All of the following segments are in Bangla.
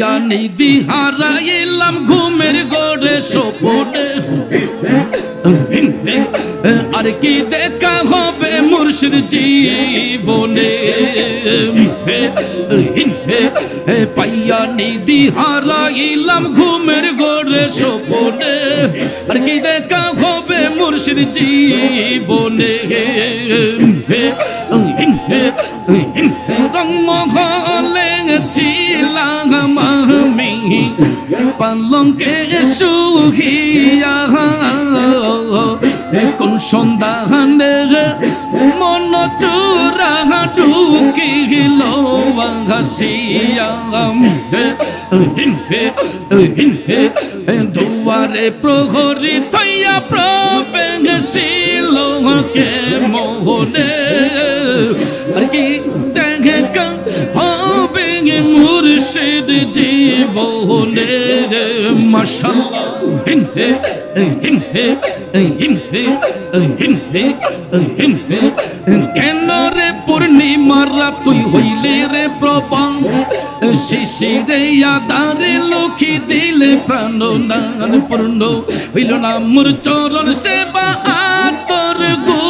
হইয়া নিধি হারাইলাম ঘুমের গোড়ে, সোপটে। আর কি দেখা হবে মুর্শিদ জীবনে? পাইয়া নিধি হারাইলাম ঘুমের গোড়ে, সোপটে। আর কি দেখা হবে মুর্শিদ জীবনে? রং ছিল পালঙ্কে সুখিয়া কোন সন্ধানে মন চুরা ঢুকি গেল হাসিয়া দুয়ারে প্রহরী থইয়া প্রবেশিল কে মোহনে। আর কি দেখে হ মুর্শিদ জি বহলে রে মাশাল্লাহ হিন হে হিন হে হিন হে হিন হে হিন হে। কেন রে পূর্ণিমা রাত তুই হইলে রে প্রভা শিশিরে আদারে লক্ষ্মী দিলে প্রাণ নান পূর্ণ হইল না মোর চরণ সেবা, আতর গো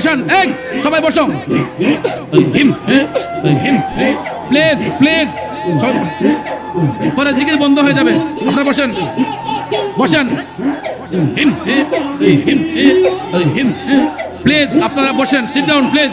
বসান। এক সবাই বসো। প্লিজ প্লিজ পরে জিকির বন্ধ হয়ে যাবে। আপনারা বসেন। বসেন। প্লিজ আপনারা বসেন। Sit down please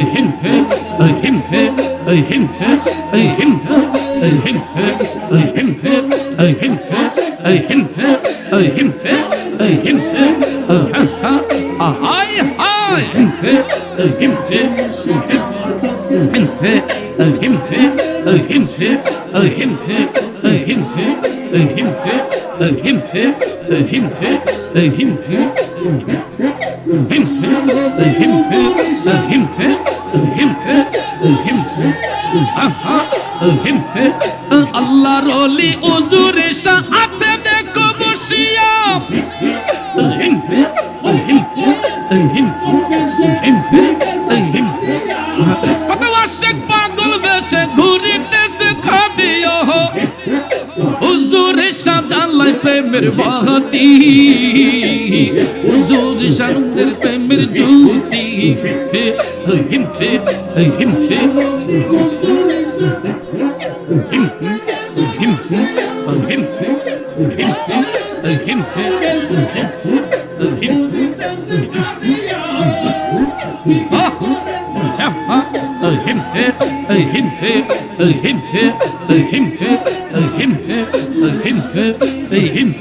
him him him him him him him him him him him him him hi hi him him him him him him him him him him him him him him আল্লাহ রলি ওজুরে আছে দেখো বসিয়া। বাহাতি হুজুর শানের প্রেমের জ্যোতি হিম হিম হিম হিম হিম হিম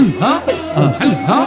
الله هلها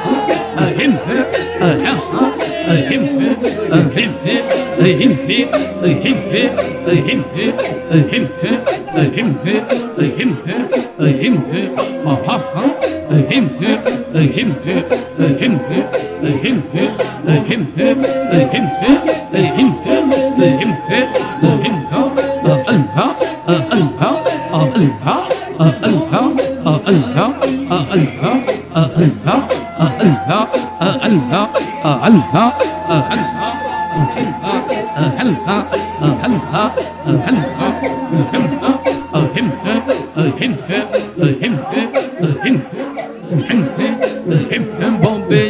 Oh, আল্লাহ আল্লাহ আল্লাহ হবে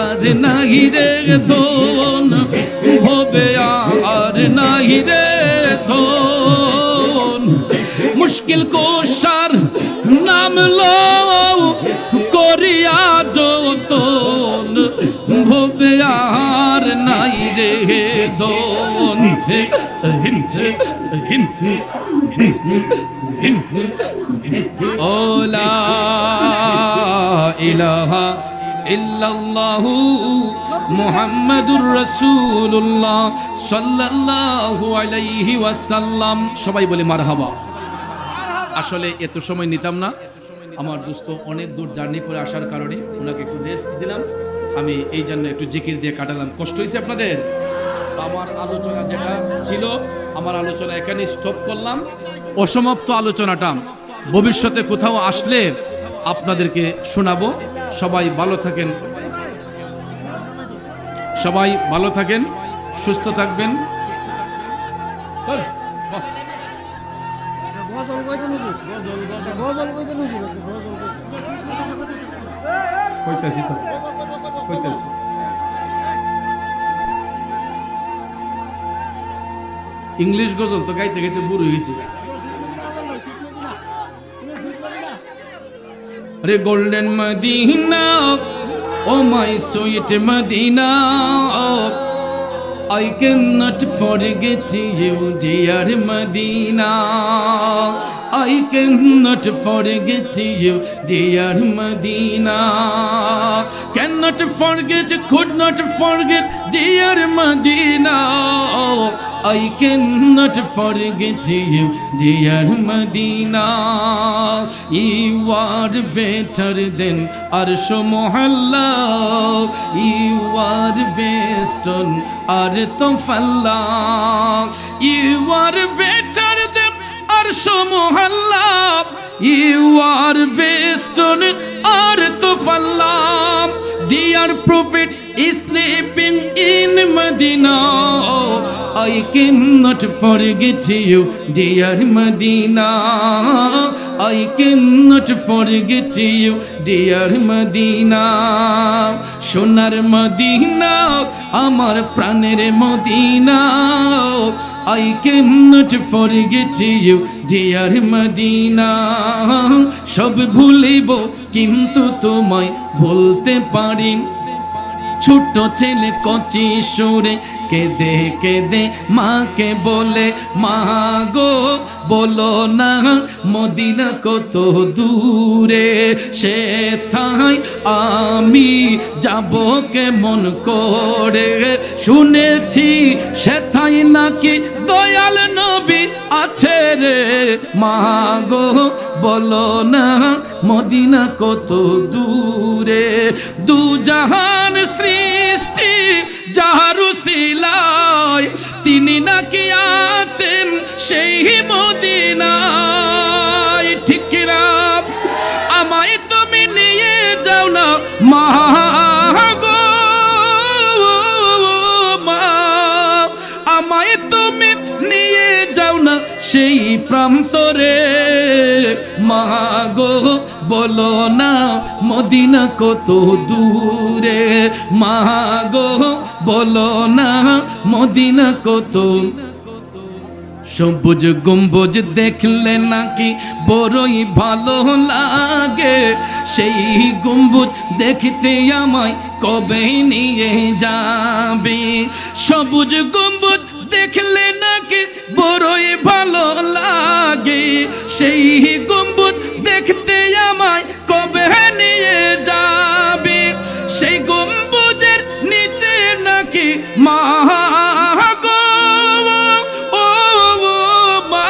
আজ নাহি রে ধন হবে আর নাহি রে ধন মুশকিল কোষার নাম লো করিয়া যত আর নাই রে দন। ওলা ইলাহা ইল্লাল্লাহু মুহাম্মাদুর রাসূলুল্লাহ সাল্লাল্লাহু আলাইহি ওয়াসাল্লাম। সবাই বলে মারহাবা। আসলে এত সময় নিতাম না। আমার দোস্ত অনেক দূর জার্নি করে আসার কারণে ওনাকে একটু রেস্ট দিলাম। আমি এই জন্য একটু জিকির দিয়ে কাটালাম। কষ্ট হয়েছে আপনাদের? আমার আলোচনা যেটা ছিল, আমার আলোচনা এখানে স্টপ করলাম। অসমাপ্ত আলোচনাটা ভবিষ্যতে কোথাও আসলে আপনাদেরকে শোনাবো। সবাই ভালো থাকেন। সবাই ভালো থাকেন, সুস্থ থাকবেন। বাহ। গজল কইতে নুজুর গজল কইতে নুজুর গজল কইতাছি তো কইতাছি ইংলিশ গজল তো গাইতে গাইতে বুড়ো হয়েছে রে golden Medina oh my sweet Medina I cannot forget you, dear Medina. I cannot forget you, dear Medina. Cannot forget, could not forget, dear Medina. I cannot forget you, dear Medina. You are better than Arsho Mohalla. You are best on Earth Allah. You are better than Arsho Mohalla. You are best on Earth Allah. Dear Prophet is sleeping in Medina. I cannot forget you, dear Medina. I cannot forget you, dear Medina. সোনার মদিনা আমার প্রাণের মদিনা I cannot forget you, dear Medina সব ভুলিব কিন্তু তোমায় পারি ছোট ছেলে কচি সুরে, কেঁদে কেঁদে মাকে বলে, মা গো, বলো না, মদিনা কত দূরে সে থাই আমি যাব কেমন করে? শুনেছি সে থাই নাকি দয়াল নবী আছে রে? মা গো, বলো না, মদিনা কত দূরে, দু জাহান যাহারু শিলায় তিনি নাকি আছেন সেই মদিনায়। ঠিক আমায় তুমি নিয়ে যাও না মা। আমায় তুমি নিয়ে যাও না সেই প্রান্তরে। মা গো, বলো না মদিনা কত দূরে। মা গো বলো না, মদিনা কত? সবুজ গম্বুজ দেখলে নাকি বড়ই ভালো লাগে। সেই গম্বুজ দেখতে আমায় কবে নিয়ে যাবে? সবুজ গম্বুজ দেখলে নাকি বড়ই ভালো লাগে। সেই গম্বুজ দেখতে আমায় কবে নিয়ে মা গো ও মা,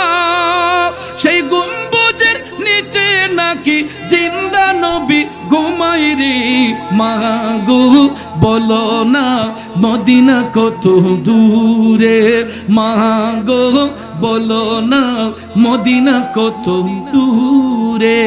সেই গম্বুজের নিচে নাকি জিন্দা নবী ঘুমাই রে। মা গো বলো না, মদিনা কত দূরে। মা বলো না, মদিনা কত দূরে।